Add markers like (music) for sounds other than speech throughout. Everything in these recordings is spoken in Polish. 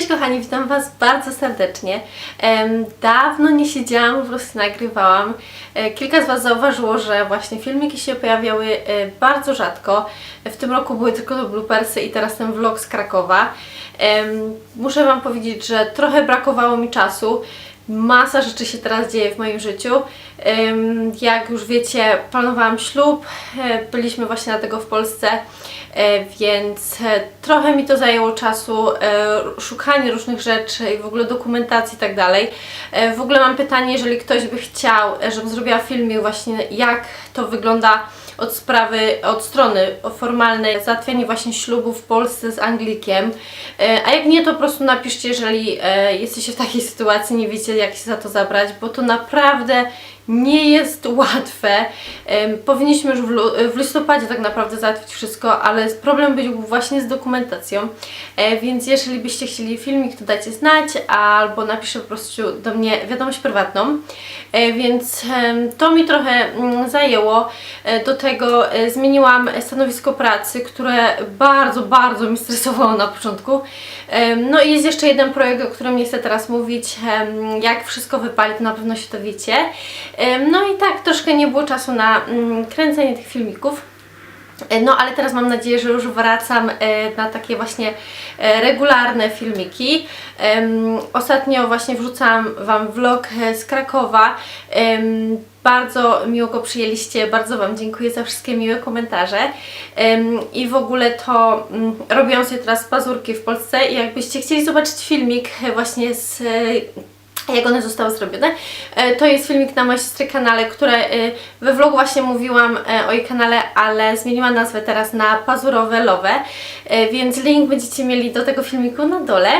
Cześć kochani, witam Was bardzo serdecznie. Dawno nie siedziałam, po prostu nagrywałam. E, Kilka z Was zauważyło, że właśnie filmiki się pojawiały e, bardzo rzadko. W tym roku były tylko to bloopersy i teraz ten vlog z Krakowa. Muszę Wam powiedzieć, że trochę brakowało mi czasu. Masa rzeczy się teraz dzieje w moim życiu. Jak już wiecie, planowałam ślub, e, byliśmy właśnie dlatego w Polsce, e, więc e, trochę mi to zajęło czasu, szukanie różnych rzeczy i w ogóle dokumentacji i tak dalej. W ogóle mam pytanie, jeżeli ktoś by chciał, żebym zrobiła filmik właśnie jak to wygląda od sprawy, od strony formalnej, załatwianie właśnie ślubu w Polsce z Anglikiem. E, A jak nie, to po prostu napiszcie, jeżeli e, jesteście w takiej sytuacji, nie wiecie jak się za to zabrać, bo to naprawdę nie jest łatwe. Powinniśmy już w, listopadzie tak naprawdę załatwić wszystko, ale problem był właśnie z dokumentacją. E, Więc jeżeli byście chcieli filmik, to dajcie znać, albo napiszę po prostu do mnie wiadomość prywatną. E, Więc to mi trochę mm, zajęło. E, Do tego zmieniłam stanowisko pracy, które bardzo, bardzo mi stresowało na początku. No i jest jeszcze jeden projekt, o którym nie chcę teraz mówić. Jak wszystko wypali, to na pewno się dowiecie. Em, No i tak, troszkę nie było czasu na mm, kręcenie tych filmików. No, ale teraz mam nadzieję, że już wracam e, na takie właśnie e, regularne filmiki. Ostatnio właśnie wrzucałam Wam vlog e, z Krakowa. Bardzo miło go przyjęliście, bardzo Wam dziękuję za wszystkie miłe komentarze. I w ogóle to mm, robiłam sobie teraz pazurki w Polsce i jakbyście chcieli zobaczyć filmik właśnie z jak one zostały zrobione. E, To jest filmik na mojej siostry kanale, które e, we vlogu właśnie mówiłam e, o jej kanale, ale zmieniła nazwę teraz na Pazurowe Lowe, E, więc link będziecie mieli do tego filmiku na dole.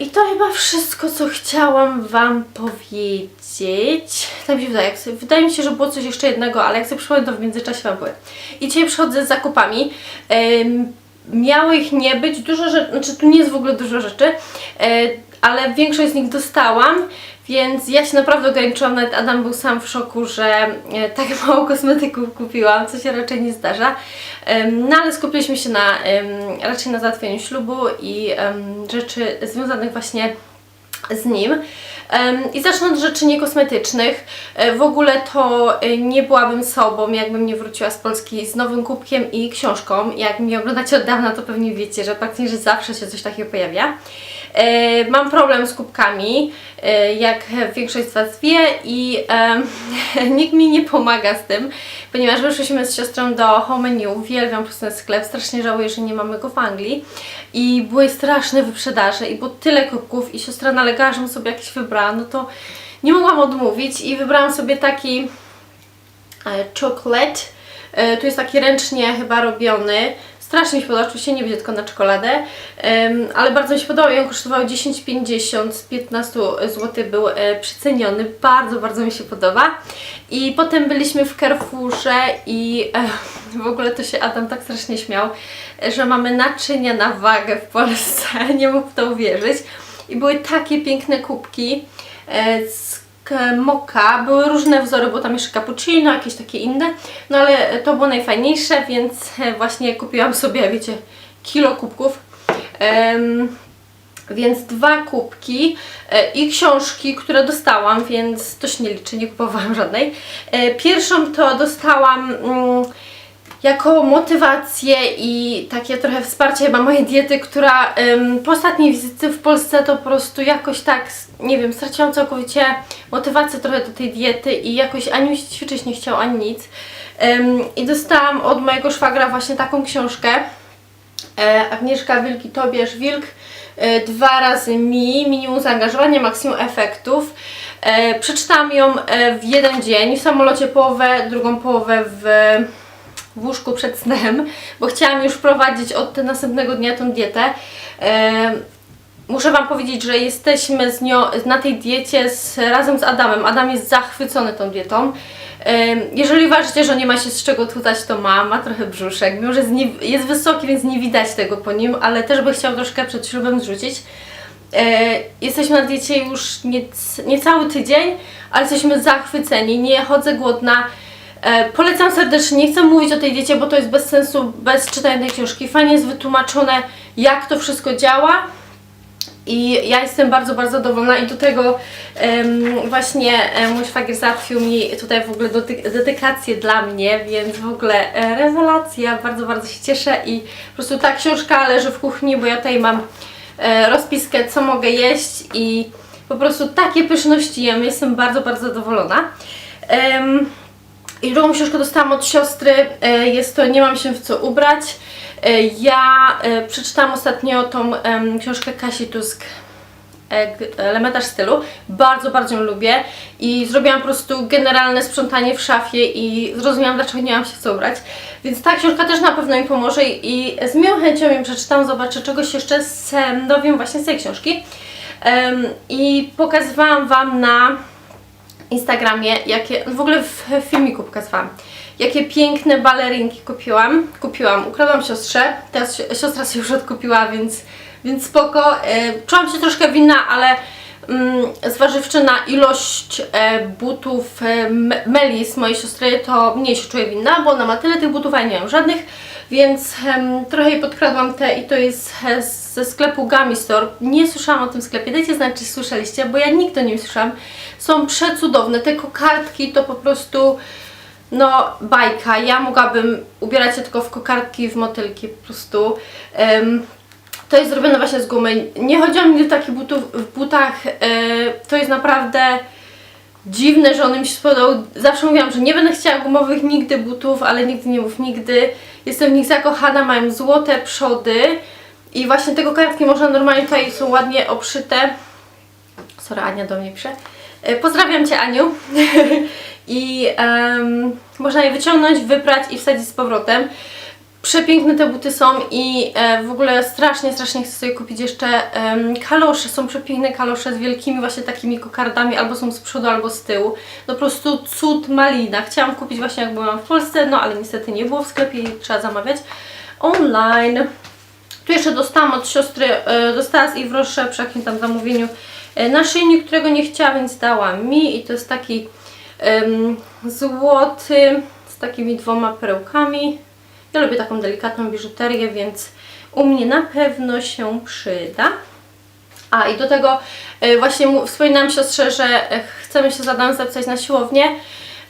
I to chyba wszystko, co chciałam Wam powiedzieć. Tak mi się wydaje. Wydaje mi się, że było coś jeszcze jednego, ale jak sobie przypomnę, to w międzyczasie Wam powiem. I dzisiaj przychodzę z zakupami. Miało ich nie być, dużo rzeczy, znaczy tu nie jest w ogóle dużo rzeczy, ale większość z nich dostałam, więc ja się naprawdę ograniczyłam, nawet Adam był sam w szoku, że e, tak (laughs) mało kosmetyków kupiłam, co się raczej nie zdarza. No ale skupiliśmy się na, raczej na załatwieniu ślubu i rzeczy związanych właśnie z nim. I zacznę od rzeczy niekosmetycznych. E, W ogóle to e, nie byłabym sobą, jakbym nie wróciła z Polski z nowym kubkiem i książką. Jak mnie oglądacie od dawna, to pewnie wiecie, że praktycznie że zawsze się coś takiego pojawia. E, Mam problem z kubkami, e, jak większość z Was wie i (laughs) nikt mi nie pomaga z tym, ponieważ wyszliśmy z siostrą do Home Menu, uwielbiam po prostu ten sklep, strasznie żałuję, że nie mamy go w Anglii i były straszne wyprzedaże i było tyle kubków i siostra nalegała, żebym sobie jakiś wybrała, no to nie mogłam odmówić i wybrałam sobie taki e, chocolate. Tu jest taki ręcznie chyba robiony. Strasznie mi się podoba, oczywiście nie będzie tylko na czekoladę, ale bardzo mi się podobał i on kosztował 10,50 z 15 zł był e, przeceniony. Bardzo, bardzo mi się podoba. I potem byliśmy w Carrefourze i e, w ogóle to się Adam tak strasznie śmiał, że mamy naczynia na wagę w Polsce. (laughs) Nie mógł w to uwierzyć. I były takie piękne kubki e, z moka. Były różne wzory, bo tam jeszcze cappuccino, jakieś takie inne. No ale to było najfajniejsze, więc e, właśnie kupiłam sobie, wiecie, kilo kubków. Em, więc dwa kubki e, i książki, które dostałam, więc to się nie liczy, nie kupowałam żadnej. E, pierwszą to dostałam mm, jako motywację i takie trochę wsparcie chyba mojej diety, która ym, po ostatniej wizycie w Polsce to po prostu jakoś tak, nie wiem, straciłam całkowicie motywację trochę do tej diety i jakoś ani mi się ćwiczyć nie chciał, ani nic. Ym, I dostałam od mojego szwagra właśnie taką książkę. E, Agnieszka Wilki Tobierz Wilk e, dwa razy mi, minimum zaangażowania, maksimum efektów. E, przeczytałam ją e, w jeden dzień, w samolocie połowę, drugą połowę w, w łóżku przed snem, bo chciałam już wprowadzić od następnego dnia tą dietę. Muszę Wam powiedzieć, że jesteśmy z nią na tej diecie z, razem z Adamem. Adam jest zachwycony tą dietą. Jeżeli uważacie, że nie ma się z czego tutaj, to ma, ma trochę brzuszek, mimo że jest, nie, jest wysoki, więc nie widać tego po nim, ale też by chciał troszkę przed ślubem zrzucić. E, jesteśmy na diecie już nie, niecały tydzień, ale jesteśmy zachwyceni, nie chodzę głodna. E, polecam serdecznie, nie chcę mówić o tej diecie, bo to jest bez sensu, bez czytania tej książki. Fajnie jest wytłumaczone, jak to wszystko działa. I ja jestem bardzo, bardzo zadowolona i do tego em, właśnie e, mój szwagier załatwił mi tutaj w ogóle dedykację dla mnie, więc w ogóle e, rewelacja, bardzo, bardzo się cieszę i po prostu ta książka leży w kuchni, bo ja tutaj mam e, rozpiskę, co mogę jeść i po prostu takie pyszności jem, jestem bardzo, bardzo zadowolona. Em, i drugą książkę dostałam od siostry, e, jest to Nie mam się w co ubrać. E, Ja e, przeczytałam ostatnio tą książkę Kasi Tusk, Elementarz stylu. Bardzo, bardzo ją lubię i zrobiłam po prostu generalne sprzątanie w szafie i zrozumiałam, dlaczego nie mam się co ubrać. Więc ta książka też na pewno mi pomoże i z miłą chęcią ją przeczytam, zobaczę czegoś jeszcze z, em, dowiem właśnie z tej książki. I pokazywałam Wam na Instagramie, jakie, w ogóle w filmiku pokazywałam, jakie piękne balerinki kupiłam. Kupiłam, ukradłam siostrze, teraz si- siostra się już odkupiła, więc, więc spoko. E, czułam się troszkę winna, ale mm, zważywszy na ilość e, butów e, Melis, mojej siostry, to mniej się czuję winna, bo ona ma tyle tych butów, a ja nie mam żadnych, więc trochę jej podkradłam te i to jest ze sklepu Gummy Store. Nie słyszałam o tym sklepie, dajcie znać, czy słyszeliście, bo ja nigdy o nim słyszałam. Są przecudowne, te kokardki to po prostu no bajka. Ja mogłabym ubierać się tylko w kokardki, w motylki po prostu. Em, to jest zrobione właśnie z gumy. Nie chodziło mi do takich butów w butach. E, to jest naprawdę dziwne, że on mi się spodobał. Zawsze mówiłam, że nie będę chciała gumowych nigdy butów, ale nigdy nie mów nigdy. Jestem w nich zakochana, mają złote przody i właśnie te kokardki można normalnie tutaj są ładnie obszyte. Sorry, Ania do mnie pisze. E, Pozdrawiam Cię, Aniu. (laughs) I em, można je wyciągnąć, wyprać i wsadzić z powrotem. Przepiękne te buty są i e, w ogóle strasznie, strasznie chcę sobie kupić jeszcze em, kalosze. Są przepiękne kalosze z wielkimi właśnie takimi kokardami, albo są z przodu, albo z tyłu. No po prostu cud malina. Chciałam kupić właśnie jak byłam w Polsce, no ale niestety nie było w sklepie i trzeba zamawiać online. Tu jeszcze dostałam od siostry, e, dostała z Iwrosze przy jakimś tam zamówieniu e, naszyjnik, którego nie chciała, więc dała mi i to jest taki em, złoty z takimi dwoma perełkami. Ja lubię taką delikatną biżuterię, więc u mnie na pewno się przyda. A i do tego e, właśnie wspominałam siostrze, że chcemy się za Dan zapisać na siłownię,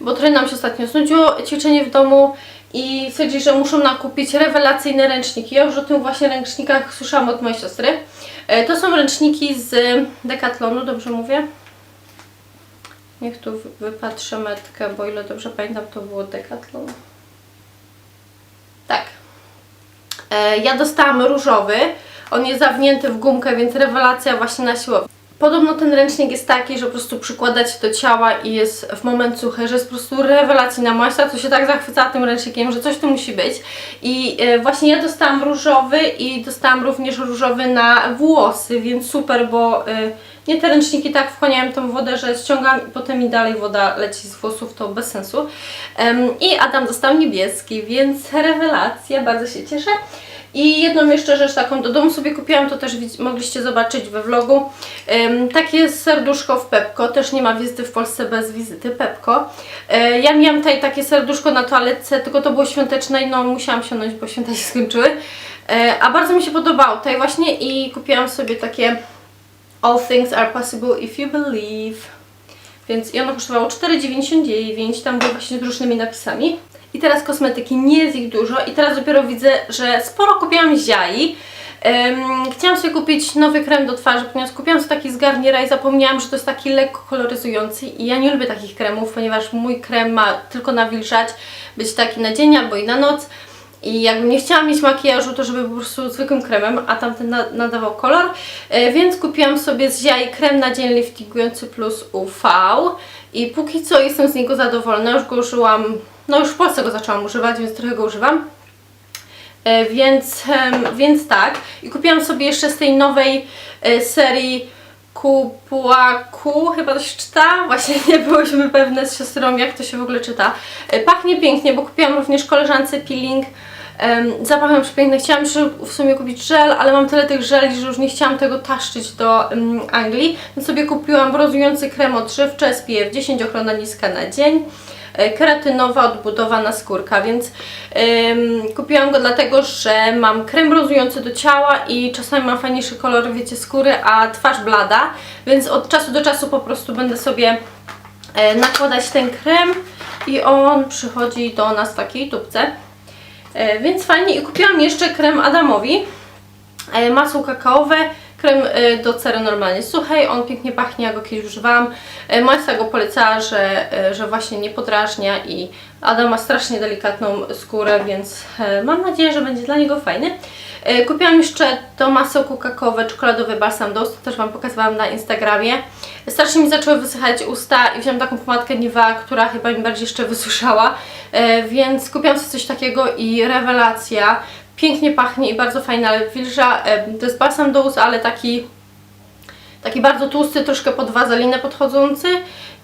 bo trochę nam się ostatnio znudziło ćwiczenie w domu i stwierdzili, że muszą nam kupić rewelacyjne ręczniki. Ja już o tym właśnie ręcznikach słyszałam od mojej siostry. E, To są ręczniki z Decathlonu, dobrze mówię? Niech tu wy- wypatrzę metkę, bo ile dobrze pamiętam, to było Decathlon. Tak. E, Ja dostałam różowy. On jest zawinięty w gumkę, więc rewelacja właśnie na siłowni. Podobno ten ręcznik jest taki, że po prostu przykładacie do ciała i jest w moment suchy, że jest po prostu rewelacyjna. Moja siostra to się tak zachwycała tym ręcznikiem, że coś tu musi być. I e, właśnie ja dostałam różowy i dostałam również różowy na włosy, więc super, bo e, nie te ręczniki tak wchłaniają tą wodę, że ściągam i potem mi dalej woda leci z włosów, to bez sensu. I Adam dostał niebieski, więc rewelacja, bardzo się cieszę. I jedną jeszcze rzecz taką do domu sobie kupiłam, to też mogliście zobaczyć we vlogu. Em, takie serduszko w Pepko, też nie ma wizyty w Polsce bez wizyty Pepko. E, ja miałam tutaj takie serduszko na toaletce, tylko to było świąteczne i no musiałam sięgnąć, bo święta się skończyły. E, a bardzo mi się podobało tutaj właśnie i kupiłam sobie takie All things are possible if you believe. Więc i ono kosztowało 4,99, tam były właśnie z różnymi napisami. I teraz kosmetyki, nie jest ich dużo i teraz dopiero widzę, że sporo kupiłam ziai. Chciałam sobie kupić nowy krem do twarzy, ponieważ kupiłam sobie taki z Garniera i zapomniałam, że to jest taki lekko koloryzujący i ja nie lubię takich kremów, ponieważ mój krem ma tylko nawilżać, być taki na dzień albo i na noc. I jakbym nie chciała mieć makijażu, to żeby po prostu zwykłym kremem, a tamten na, nadawał kolor. E, więc kupiłam sobie z Ziai krem na dzień liftingujący plus UV. I póki co jestem z niego zadowolona. Już go użyłam, no już w Polsce go zaczęłam używać, więc trochę go używam. E, więc, więc tak. I kupiłam sobie jeszcze z tej nowej e, serii Kupuaku, chyba to się czyta. Właśnie (laughs) nie byłyśmy pewne z siostrą, jak to się w ogóle czyta. E, Pachnie pięknie, bo kupiłam również koleżance peeling. Zapachem przepiękny. Chciałam jeszcze w sumie kupić żel, ale mam tyle tych żeli, że już nie chciałam tego taszczyć do Anglii. Więc sobie kupiłam brozujący krem odżywczy SPF 10, ochrona niska na dzień. E, keratynowa, odbudowana skórka, więc em, kupiłam go dlatego, że mam krem brązujący do ciała i czasami mam fajniejszy kolor, wiecie, skóry, a twarz blada, więc od czasu do czasu po prostu będę sobie e, nakładać ten krem i on przychodzi do nas w takiej tubce. E, więc fajnie i kupiłam jeszcze krem Adamowi, masło kakaowe, krem e, do cery normalnie suchej, on pięknie pachnie, ja go kiedyś używałam. E, Moja go polecała, że, e, że właśnie nie podrażnia i Adam ma strasznie delikatną skórę, więc mam nadzieję, że będzie dla niego fajny. Kupiłam jeszcze to masełko kakaowe, czekoladowy balsam Dose, to też Wam pokazywałam na Instagramie. Strasznie mi zaczęły wysychać usta i wziąłam taką pomadkę Nivea, która chyba mi bardziej jeszcze wysuszała, więc kupiłam sobie coś takiego i rewelacja. Pięknie pachnie i bardzo fajna, wilża. To jest balsam Dose, ale taki taki bardzo tłusty, troszkę pod wazelinę podchodzący,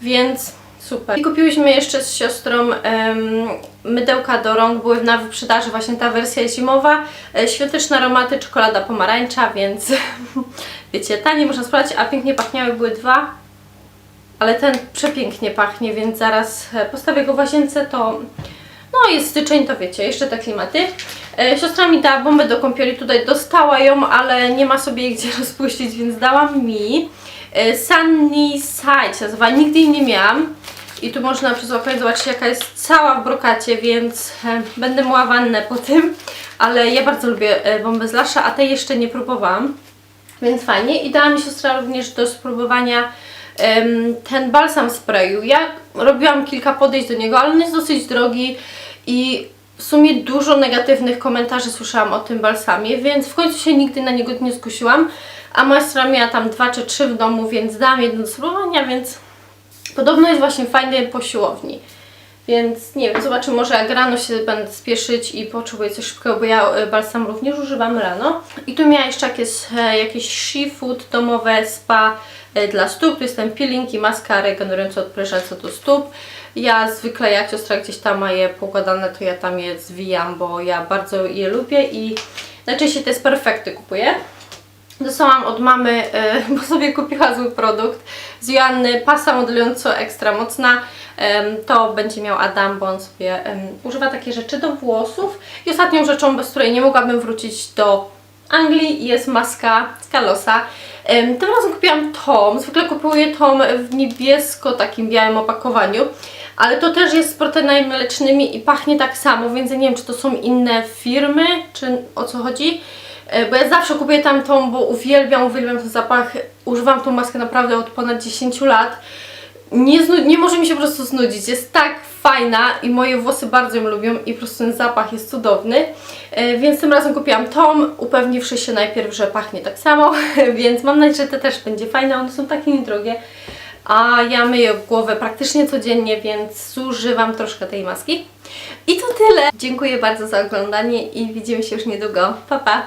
więc super. I kupiłyśmy jeszcze z siostrą em, mydełka do rąk, były na wyprzedaży właśnie ta wersja zimowa, e, świąteczne aromaty, czekolada pomarańcza, więc (laughs) wiecie, tanie można sprawdzić, a pięknie pachniały, były dwa, ale ten przepięknie pachnie, więc zaraz e, postawię go w łazience, to no jest styczeń, to wiecie, jeszcze te klimaty. E, siostra mi dała bombę do kąpieli, tutaj dostała ją, ale nie ma sobie jej gdzie (laughs) rozpuścić, więc dała mi. E, Sunny Side się nazywa, nigdy jej nie miałam. I tu można przez okno zobaczyć jaka jest cała w brokacie, więc e, będę myła wannę po tym. Ale ja bardzo lubię bombę z Lasza, a tej jeszcze nie próbowałam. Więc fajnie. I dała mi siostra również do spróbowania ten balsam sprayu. Ja robiłam kilka podejść do niego, ale on jest dosyć drogi i w sumie dużo negatywnych komentarzy słyszałam o tym balsamie, więc w końcu się nigdy na niego nie skusiłam. A moja siostra miała tam dwa czy trzy w domu, więc dałam jedno do spróbowania, więc podobno jest właśnie fajny po siłowni. Więc nie wiem, zobaczymy, może jak rano się będę spieszyć i potrzebuję coś szybkiego, bo ja e, balsam również używam rano. I tu miała jeszcze jakieś, e, jakieś seafood domowe, spa e, dla stóp. Tu jest ten peeling i maska regenerująca, odprężająca do stóp. Ja zwykle jak siostra gdzieś tam ma je pokładane, to ja tam je zwijam, bo ja bardzo je lubię i najczęściej te z perfekty kupuję. Dostałam od mamy, e, (laughs) bo sobie kupiła zły produkt z Joanny, pasa modelująco ekstra mocna. To będzie miał Adam, bo on sobie używa takie rzeczy do włosów. I ostatnią rzeczą, bez której nie mogłabym wrócić do Anglii jest maska z Kalosa. Tym razem kupiłam tom. Zwykle kupuję tom w niebiesko takim białym opakowaniu. Ale to też jest z proteinami mlecznymi i pachnie tak samo, więc nie wiem, czy to są inne firmy, czy o co chodzi. E, Bo ja zawsze kupuję tamtą, bo uwielbiam, uwielbiam ten zapach. Używam tą maskę naprawdę od ponad 10 lat. Nie, nie może mi się po prostu znudzić. Jest tak fajna i moje włosy bardzo ją lubią i po prostu ten zapach jest cudowny. E, Więc tym razem kupiłam tą, upewniwszy się najpierw, że pachnie tak samo, (laughs) więc mam nadzieję, że te też będzie fajne. One są takie niedrogie. A ja myję głowę praktycznie codziennie, więc zużywam troszkę tej maski. I to tyle. Dziękuję bardzo za oglądanie i widzimy się już niedługo. Pa, pa!